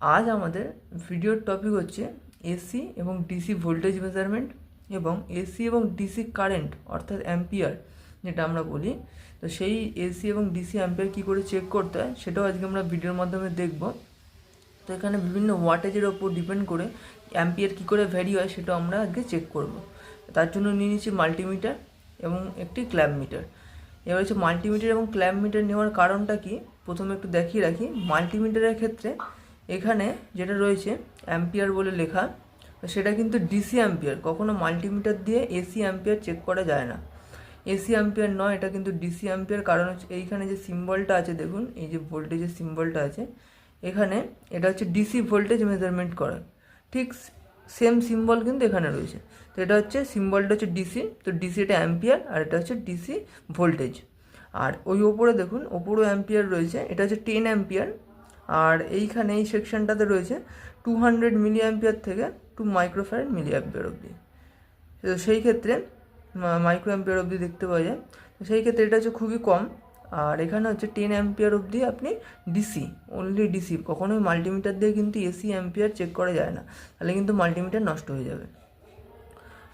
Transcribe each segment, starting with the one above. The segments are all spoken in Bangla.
আজ আমাদের ভিডিওর টপিক হচ্ছে এসি এবং ডিসি ভোল্টেজ মেজারমেন্ট এবং এসি এবং ডিসি কারেন্ট অর্থাৎ অ্যাম্পিয়ার যেটা আমরা বলি। তো সেই এসি এবং ডিসি অ্যাম্পিয়ার কী করে চেক করতে হয়, সেটাও আজকে আমরা ভিডিওর মাধ্যমে দেখব। তো এখানে বিভিন্ন ওয়াটেজের ওপর ডিপেন্ড করে অ্যাম্পিয়ার কী করে ভ্যারি হয় সেটা আমরা আজকে চেক করব। তার জন্য নিয়ে নিচ্ছি মাল্টিমিটার এবং একটি ক্ল্যাব মিটার এবার হচ্ছে মাল্টিমিটার এবং ক্ল্যাব মিটার নেওয়ার কারণটা কি? প্রথমে একটু দেখিয়ে রাখি। মাল্টিমিটারের ক্ষেত্রে এখানে যেটা রয়েছে অ্যাম্পিয়ার বলে লেখা, সেটা কিন্তু ডিসি অ্যাম্পিয়ার কখনো মাল্টিমিটার দিয়ে এসি অ্যাম্পিয়ার চেক করা যায় না। এসি অ্যাম্পিয়ার নয়, এটা কিন্তু ডিসি অ্যাম্পিয়ার কারণ হচ্ছে এইখানে যে সিম্বলটা আছে, দেখুন, এই যে ভোল্টেজের সিম্বলটা আছে, এখানে এটা হচ্ছে ডিসি ভোল্টেজ মেজারমেন্ট করা। ঠিক সেম সিম্বল কিন্তু এখানে রয়েছে। তো এটা হচ্ছে সিম্বলটা হচ্ছে ডিসি তো ডিসি এটা অ্যাম্পিয়ার আর এটা হচ্ছে ডিসি ভোল্টেজ আর ওই ওপরে দেখুন, ওপরেও অ্যাম্পিয়ার রয়েছে, এটা হচ্ছে টেন অ্যাম্পিয়ার আর এইখানে এই সেকশনটাতে রয়েছে টু হান্ড্রেড মিলি অ্যাম্পিয়ার থেকে টু মাইক্রোফ্যারেড মিলি অ্যাম্পিয়ার অবধি। তো সেই ক্ষেত্রে মাইক্রো অ্যাম্পিয়ার অবধি দেখতে পাওয়া যায়। তো সেই ক্ষেত্রে এটা হচ্ছে খুবই কম। আর এখানে হচ্ছে টেন অ্যাম্পিয়ার অবধি আপনি ডিসি অনলি ডিসি কখনোই মাল্টিমিটার দিয়ে কিন্তু এসি অ্যাম্পিয়ার চেক করা যায় না। তাহলে কিন্তু মাল্টিমিটার নষ্ট হয়ে যাবে।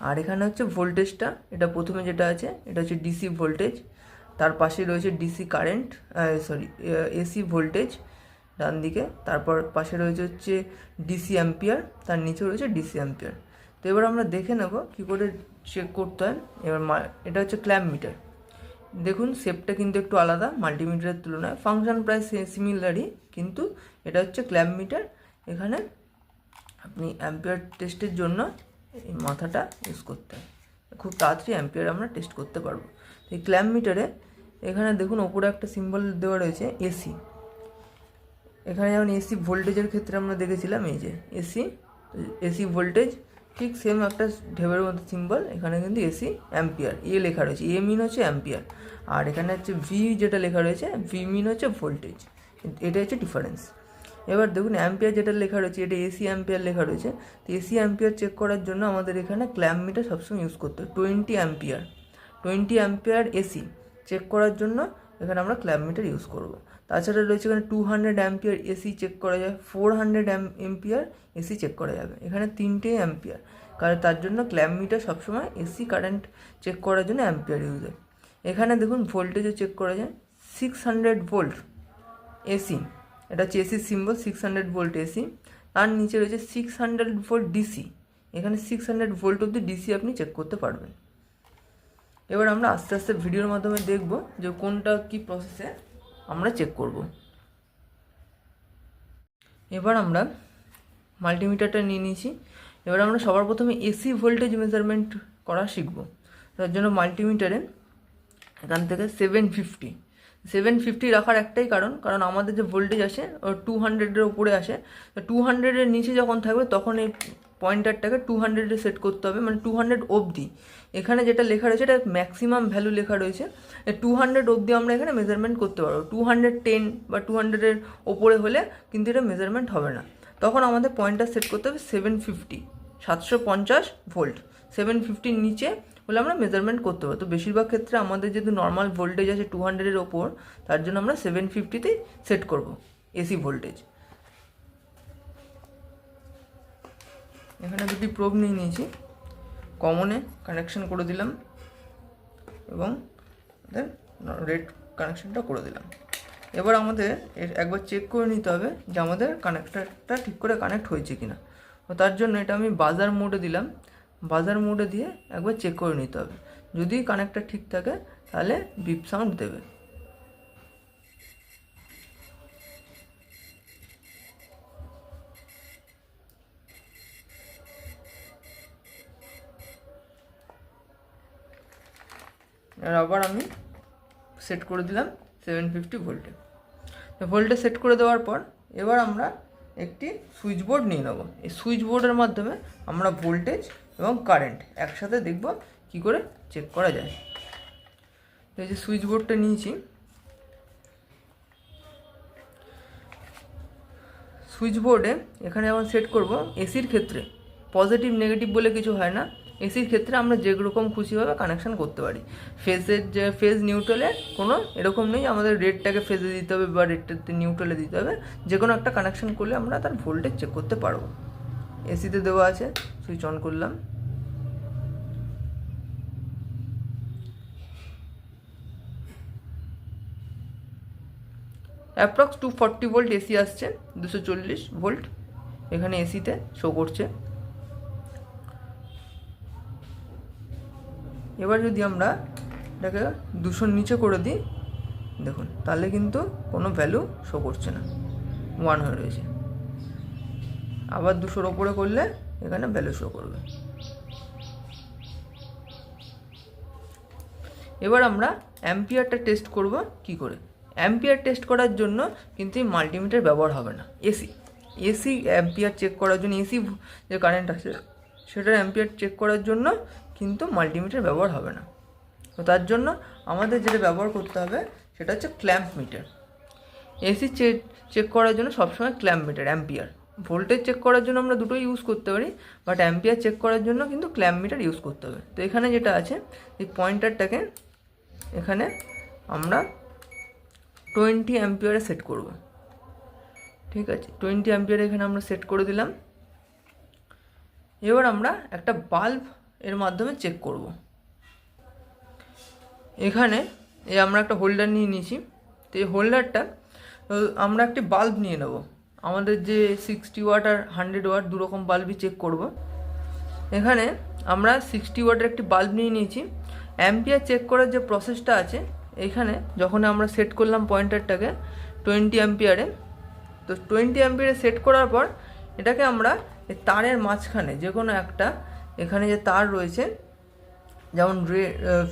আর এখানে হচ্ছে ভোল্টেজটা এটা প্রথমে যেটা আছে, এটা হচ্ছে ডিসি ভোল্টেজ তার পাশে রয়েছে DC current sorry AC voltage ডান দিকে তারপর পাশে রয়েছে হচ্ছে ডিসি অ্যাম্পিয়ার তার নিচে রয়েছে ডিসি অ্যাম্পিয়ার তো এবার আমরা দেখে নেব কী করে চেক করতে হয়। এবার এটা হচ্ছে ক্ল্যাম্প মিটার দেখুন শেপটা কিন্তু একটু আলাদা মাল্টিমিটারের তুলনায়। ফাংশন প্রায় সিমিলারই কিন্তু এটা হচ্ছে ক্ল্যাম্প মিটার এখানে আপনি অ্যাম্পিয়ার টেস্টের জন্য এই মাথাটা ইউজ করতে হয়। খুব তাড়াতাড়ি অ্যাম্পিয়ার আমরা টেস্ট করতে পারব। এই ক্ল্যাম্প মিটারে এখানে দেখুন, ওপরে একটা সিম্বল দেওয়া রয়েছে এসি এখানে যেমন এসি ভোল্টেজের ক্ষেত্রে আমরা দেখেছিলাম, এই যে এসি এসি ভোল্টেজ ঠিক সেম একটা ঢেবের মতো সিম্বল এখানে কিন্তু এসি অ্যাম্পিয়ার এ লেখা রয়েছে এ মিন হচ্ছে অ্যাম্পিয়ার আর এখানে হচ্ছে ভি যেটা লেখা রয়েছে ভি মিন হচ্ছে ভোল্টেজ এটা হচ্ছে ডিফারেন্স এবার দেখুন অ্যাম্পিয়ার যেটা লেখা রয়েছে, এটা এসি অ্যাম্পিয়ার লেখা রয়েছে, তো এসি অ্যাম্পিয়ার চেক করার জন্য আমাদের এখানে ক্ল্যাম্প মিটার সবসময় ইউজ করতে হয় twenty ampere twenty ampere AC check করার জন্য এখানে আমরা ক্ল্যাম্প মিটার ইউজ করব। তাছাড়া রয়েছে এখানে two hundred ampere AC check করা যায় four hundred ampere AC check করা যাবে। এখানে তিনটে অ্যাম্পিয়ার কারণ তার জন্য ক্ল্যাম্প মিটার সবসময় এসি কারেন্ট চেক করার জন্য অ্যাম্পিয়ার ইউজ হয়। এখানে দেখুন ভোল্টেজও চেক করা যায়। সিক্স হান্ড্রেড ভোল্ট এসি এটা হচ্ছে AC symbol six hundred volt AC তার নিচে রয়েছে সিক্স হান্ড্রেড ভোল্ট ডিসি এখানে সিক্স হান্ড্রেড ভোল্ট অব্দি ডিসি আপনি চেক করতে পারবেন। এবার আমরা আস্তে আস্তে ভিডিওর মাধ্যমে দেখব যে কোনটা কি প্রসেসে আমরা চেক করব। এবার আমরা মাল্টিমিটারটা নিয়ে নিয়েছি। এবার আমরা সবার প্রথমে এসি ভোল্টেজ মেজারমেন্ট করা শিখব। তার জন্য মাল্টিমিটারে এখান থেকে সেভেন ফিফটি সেভেন ফিফটি রাখার একটাই কারণ কারণ আমাদের যে ভোল্টেজ আসে, ও টু হান্ড্রেডের উপরে আসে। টু হান্ড্রেডের নিচে যখন থাকবে, তখন এই পয়েন্টারটাকে টু হান্ড্রেডে সেট করতে হবে মানে টু হান্ড্রেড অবধি। এখানে যেটা লেখা রয়েছে, এটা ম্যাক্সিমাম ভ্যালু লেখা রয়েছে। টু হান্ড্রেড অবধি আমরা এখানে মেজারমেন্ট করতে পারব। টু হান্ড্রেড টেন বা টু হান্ড্রেডের ওপরে হলে কিন্তু এটা মেজারমেন্ট হবে না। তখন আমাদের পয়েন্টার সেট করতে হবে সেভেন ফিফটি সাতশো পঞ্চাশ ভোল্ট। সেভেন ফিফটির নিচে হলে আমরা মেজারমেন্ট করতে পারব। তো বেশিরভাগ ক্ষেত্রে আমাদের যেহেতু নর্মাল ভোল্টেজ আছে টু হান্ড্রেডের ওপর, তার জন্য আমরা সেভেন ফিফটিতেই সেট করব এসি ভোল্টেজ এখানে দুটি প্রোব নিয়ে নিয়েছি। কমনে কানেকশন করে দিলাম এবং রেড কানেকশনটা করে দিলাম। এবার আমাদের একবার চেক করে নিতে হবে যে আমাদের কানেক্টারটা ঠিক করে কানেক্ট হয়েছে কিনা। তার জন্য এটা আমি বাজার মোডে দিলাম। বাজার মোডে দিয়ে একবার চেক করে নিতে হবে। যদি কানেক্টার ঠিক থাকে, তাহলে বিপ সাউন্ড দেবে। আর আবার আমি সেট করে দিলাম সেভেন ফিফটি ভোল্টে ভোল্টে সেট করে দেওয়ার পর এবার আমরা একটি সুইচ বোর্ড নিয়ে নেব। এই সুইচ বোর্ডের মাধ্যমে আমরা ভোল্টেজ এবং কারেন্ট একসাথে দেখব কি করে চেক করা যায়। এই যে সুইচ বোর্ডটা নিয়েছি। সুইচ বোর্ডে এখানে যেমন সেট করব এসির ক্ষেত্রে। পজিটিভ নেগেটিভ বলে কিছু হয় না। এসির ক্ষেত্রে আমরা যে রকম খুশিভাবে কানেকশন করতে পারি। ফেজের যে ফেজ নিউট্রালে কোনো এরকম নেই, আমাদের রেডটাকে ফেজে দিতে হবে বা রেডটাতে নিউট্রালে দিতে হবে। যে কোনো একটা কানেকশন করলে আমরা তার ভোল্টেজ চেক করতে পারব। এসিতে দেওয়া আছে সুইচ অন করলাম। Approx two forty volt AC আসছে, দুশো চল্লিশ ভোল্ট এখানে এসিতে শো করছে। এবার যদি আমরা এটাকে দুশোর নিচে করে দিই, দেখুন, তাহলে কিন্তু কোনো ভ্যালু শো করছে না। ওয়ান হয়ে রয়েছে। আবার দুশোর ওপরে করলে এখানে ভ্যালু শো করবে। এবার আমরা অ্যাম্পিয়ারটা টেস্ট করব কি করে? অ্যাম্পিয়ার টেস্ট করার জন্য কিন্তু এই মাল্টিমিটার ব্যবহার হবে না। এসি এসি অ্যাম্পিয়ার চেক করার জন্য এসি যে কারেন্ট আছে, সেটার অ্যাম্পিয়ার চেক করার জন্য কিন্তু মাল্টিমিটার ব্যবহার হবে না। তো তার জন্য আমাদের যেটা ব্যবহার করতে হবে সেটা হচ্ছে clamp meter AC check check করার জন্য সবসময় clamp meter ampere voltage check করার জন্য আমরা দুটোই ইউজ করতে পারি বাট অ্যাম্পিয়ার চেক করার জন্য কিন্তু ক্ল্যাম্প মিটার ইউজ করতে হবে। তো এখানে যেটা আছে, এই পয়েন্টারটাকে এখানে আমরা টোয়েন্টি অ্যাম্পিয়ারে সেট করব। ঠিক আছে টোয়েন্টি অ্যাম্পিয়ারে এখানে আমরা সেট করে দিলাম। এবার আমরা একটা বাল্ব মাধ্যমে চেক করব। এখানে এই আমরা একটা হোল্ডার নিয়ে নিয়েছি। তো এই হোল্ডারটা আমরা একটি বাল্ব নিয়ে নেব। আমাদের যে সিক্সটি ওয়াট আর হান্ড্রেড ওয়াট দুরকম বাল্বই চেক করব। এখানে আমরা সিক্সটি ওয়াটের একটি বাল্ব নিয়ে নিয়েছি। অ্যাম্পিয়ার চেক করার যে প্রসেসটা আছে, এখানে যখন আমরা সেট করলাম পয়েন্টারটাকে টোয়েন্টি অ্যাম্পিয়ারে তো টোয়েন্টি অ্যাম্পিয়ারে সেট করার পর এটাকে আমরা তারের মাঝখানে যে কোনো একটা এখানে যে তার রয়েছে, যেমন রে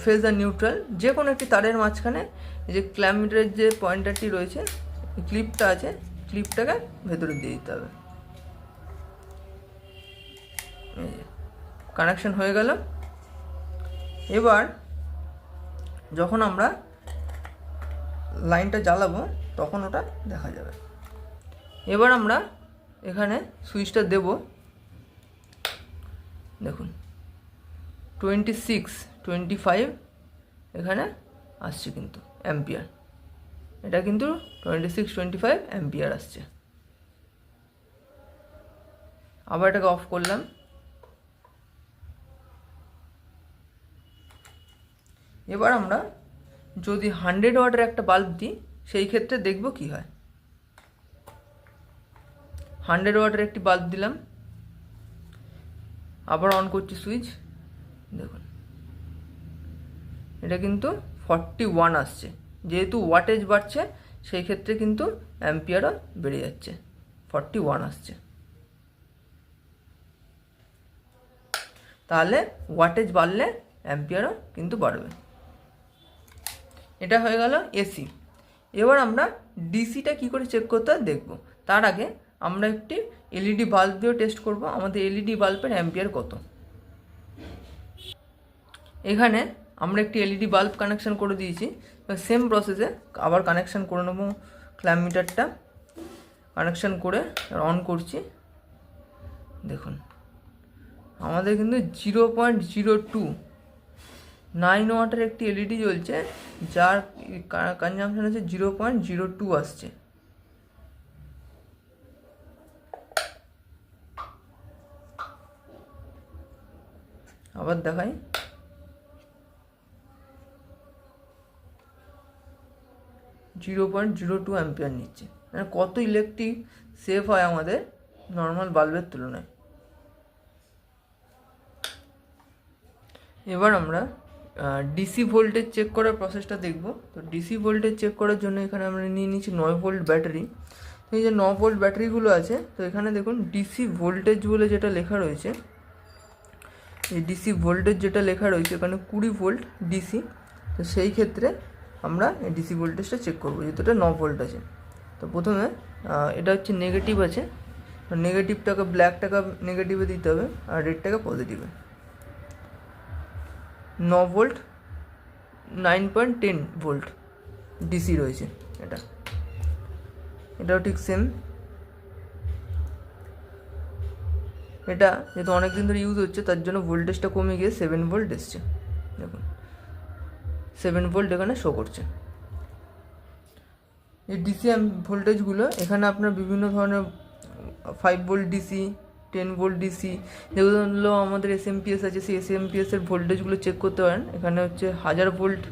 ফেজ আর নিউট্রাল যে কোনো একটি তারের মাঝখানে যে ক্ল্যামিটারের যে পয়েন্টারটি রয়েছে ক্লিপটা আছে ক্লিপটাকে ভেতরে দিয়ে দিতে হবে। কানেকশন হয়ে গেল। এবার যখন আমরা লাইনটা জ্বালাবো, তখন ওটা দেখা যাবে। এবার আমরা এখানে সুইচটা দেব। দেখুন। টোয়েন্টি সিক্স টোয়েন্টি ফাইভ এখানে আসছে কিন্তু অ্যাম্পিয়ার এটা কিন্তু twenty six twenty five ampere আসছে। আবার এটাকে অফ করলাম। এবার আমরা যদি হান্ড্রেড ওয়াটের একটা বাল্ব দিই, সেই ক্ষেত্রে দেখব কি হয়। হান্ড্রেড ওয়াটের একটি বাল্ব দিলাম। আবার অন করছি সুইচ দেখুন। এটা কিন্তু ফর্টি ওয়ান আসছে। যেহেতু ওয়াটেজ বাড়ছে, সেই ক্ষেত্রে কিন্তু অ্যাম্পিয়ারও বেড়ে যাচ্ছে। ফর্টি ওয়ান আসছে। তাহলে ওয়াটেজ বাড়লে অ্যাম্পিয়ারও কিন্তু বাড়বে। এটা হয়ে গেল এসি এবার আমরা ডিসিটা কি করে চেক করতে দেখব। তার আগে আমরা একটি এলইডি বাল্ব দিয়েও টেস্ট করব। আমাদের এলইডি বাল্বের অ্যাম্পিয়ার কত? এখানে আমরা একটি এলইডি বাল্ব কানেকশান করে দিয়েছি। সেম প্রসেসে আবার কানেকশন করে নেব ক্ল্যাম মিটারটা কানেকশন করে অন করছি। দেখুন, আমাদের কিন্তু zero point zero two nine ওয়াটের একটি এলইডি জ্বলছে, যার কনজামশন হচ্ছে জিরো পয়েন্ট জিরো টু আসছে। আবার দেখাই zero point zero two ampere নিচ্ছে। মানে কত ইলেকট্রিক সেভ হয় আমাদের নর্মাল বাল্বের তুলনায়। এবার আমরা ডিসি ভোল্টেজ চেক করার প্রসেসটা দেখব। তো ডিসি ভোল্টেজ চেক করার জন্য এখানে আমরা নিয়ে নিচ্ছি নয় ভোল্ট ব্যাটারি তো এই যে ন ভোল্ট ব্যাটারিগুলো আছে, তো এখানে দেখুন ডিসি ভোল্টেজ বলে যেটা লেখা রয়েছে এই ডিসি ভোল্টেজ যেটা লেখা রয়েছে, এখানে কুড়ি ভোল্ট ডিসি তো সেই ক্ষেত্রে আমরা ডিসি ভোল্টেজটা চেক করব, যেহেতু এটা ন ভোল্ট আছে। তো প্রথমে এটা হচ্ছে নেগেটিভ আছে। নেগেটিভটাকে ব্ল্যাকটাকে নেগেটিভে দিতে হবে, আর রেডটাকে পজিটিভে ন volt nine point ten volt DC রয়েছে এটা। এটাও ঠিক সেম এটা যেহেতু অনেক দিন ধরে ইউজ হচ্ছে, তার জন্য ভোল্টেজটা কমে গিয়ে সেভেন ভোল্ট এসছে। দেখুন সেভেন ভোল্ট এখানে শো করছে। এই ডিসি ভোল্টেজগুলো এখানে আপনার বিভিন্ন ধরনের five volt DC ten volt DC যেগুলো আমাদের এস এমপিএস আছে, সেই এস এমপিএসের ভোল্টেজগুলো চেক করতে পারেন। এখানে হচ্ছে হাজার ভোল্ট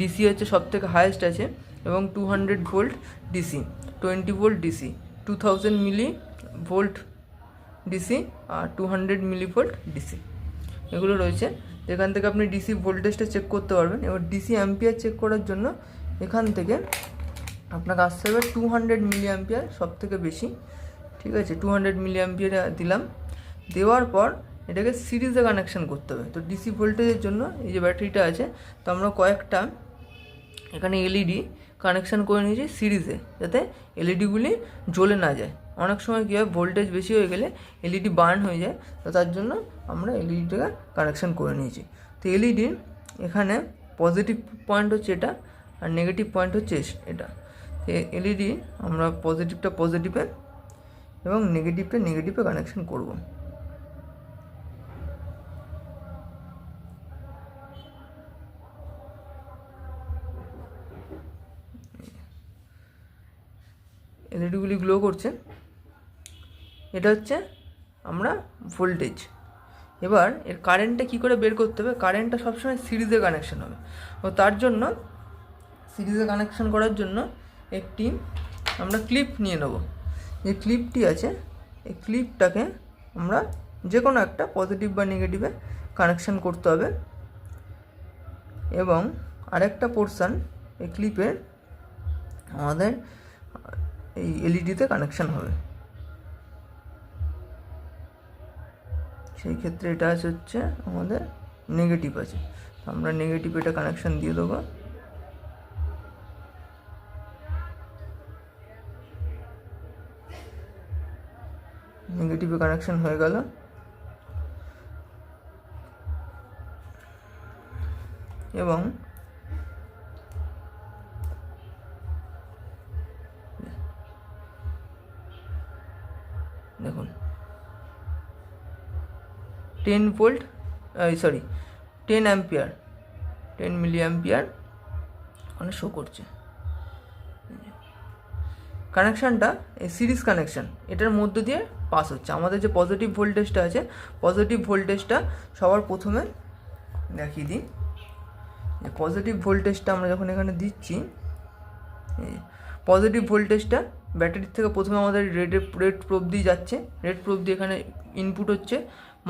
ডিসি হচ্ছে সব থেকে হায়েস্ট আছে, এবং two hundred volt DC twenty volt DC two thousand millivolt DC আর টু হান্ড্রেড মিলি ভোল্ট ডিসি এগুলো রয়েছে। এখান থেকে আপনি ডিসি ভোল্টেজটা চেক করতে পারবেন। এবার ডিসি অ্যাম্পিয়ার চেক করার জন্য এখান থেকে আপনাকে আসতে হবে টু হান্ড্রেড মিলি অ্যাম্পিয়ার সব থেকে বেশি। ঠিক আছে টু হান্ড্রেড মিলি অ্যাম্পিয়ার দিলাম। দেওয়ার পর এটাকে সিরিজে কানেকশন করতে হবে। তো ডিসি ভোল্টেজের জন্য এই যে ব্যাটারিটা আছে, তো আমরা কয়েকটা এখানে এলইডি কানেকশান করে নিয়েছি সিরিজে যাতে এলইডিগুলি জ্বলে না যায়। অনেক সময় কী হয় ভোল্টেজ বেশি হয়ে গেলে এলইডি বার্ন হয়ে যায়, তো তার জন্য আমরা এলইডিটাকে কানেকশান করে নিয়েছি। তো এলইডির এখানে পজিটিভ পয়েন্ট হচ্ছে এটা আর নেগেটিভ পয়েন্ট হচ্ছে এটা। তো এলইডি আমরা পজিটিভটা পজিটিভে এবং নেগেটিভটা নেগেটিভে কানেকশান করব। এলইডিগুলি গ্লো করছে। এটা হচ্ছে আমরা ভোল্টেজ। এবার এর কারেন্টটা কী করে বের করতে হবে? কারেন্টটা সবসময় সিরিজে কানেকশান হবে। ও তার জন্য সিরিজে কানেকশান করার জন্য একটি আমরা ক্লিপ নিয়ে নেব। যে ক্লিপটি আছে, এই ক্লিপটাকে আমরা যে কোনো একটা পজিটিভ বা নেগেটিভে কানেকশান করতে হবে। এবং আরেকটা পোর্শান এই ক্লিপের আমাদের এই এলইডিতে কানেকশান হবে। সেই ক্ষেত্রে এটা আছে হচ্ছে আমাদের নেগেটিভ আছে। আমরা নেগেটিভ এটা কানেকশান দিয়ে দেবো। নেগেটিভে কানেকশান হয়ে গেল। এবং দেখুন ten volt sorry ten ampere ten milliampere ওখানে শো করছে। কানেকশানটা এই সিরিজ কানেকশান এটার মধ্য দিয়ে পাস হচ্ছে। আমাদের যে পজিটিভ ভোল্টেজটা আছে পজিটিভ ভোল্টেজটা সবার প্রথমে দেখিয়ে দিই। পজিটিভ ভোল্টেজটা আমরা যখন এখানে দিচ্ছি পজিটিভ ভোল্টেজটা ব্যাটারির থেকে প্রথমে আমাদের রেড রেড প্রোব দিয়ে যাচ্ছে। রেড প্রোব দিয়ে এখানে ইনপুট হচ্ছে।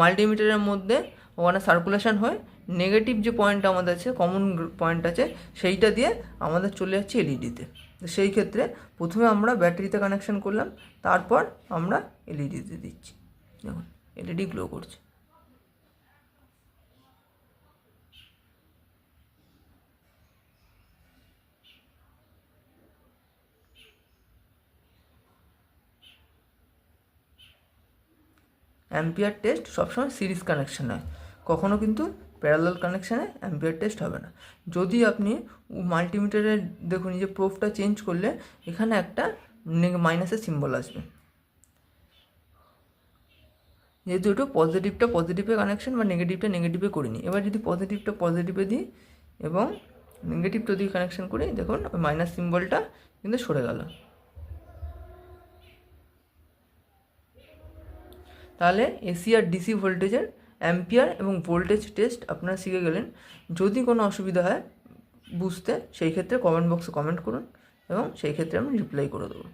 মাল্টিমিটারের মধ্যে ওখানে সার্কুলেশান হয়। নেগেটিভ যে পয়েন্টটা আমাদের আছে কমন পয়েন্ট আছে, সেইটা দিয়ে আমাদের চলে যাচ্ছে এলইডিতে তো। সেই ক্ষেত্রে প্রথমে আমরা ব্যাটারিতে কানেকশন করলাম, তারপর আমরা এলইডিতে দিচ্ছি। দেখুন এলইডি গ্লো করছে। অ্যাম্পিয়ার টেস্ট সবসময় সিরিজ কানেকশান হয়। কখনও কিন্তু প্যারালাল কানেকশানে অ্যাম্পিয়ার টেস্ট হবে না। যদি আপনি মাল্টিমিটারের দেখুন যে প্রোফটা চেঞ্জ করলে এখানে একটা মাইনাসের সিম্বল আসবে। যেহেতু একটু পজিটিভটা পজিটিভে কানেকশন বা নেগেটিভটা নেগেটিভে করিনি। এবার যদি পজিটিভটা পজিটিভে দিই এবং নেগেটিভটা দিয়ে কানেকশন করি, দেখুন মাইনাস সিম্বলটা কিন্তু সরে গেল। তাহলে এসি আর ডিসি ভোল্টেজের অ্যাম্পিয়ার এবং ভোল্টেজ টেস্ট আপনারা শিখে গেলেন। যদি কোনো অসুবিধা হয়, বুঝতে, সেই ক্ষেত্রে কমেন্ট বক্সে কমেন্ট করুন এবং সেই ক্ষেত্রে আমি রিপ্লাই করে দেবো।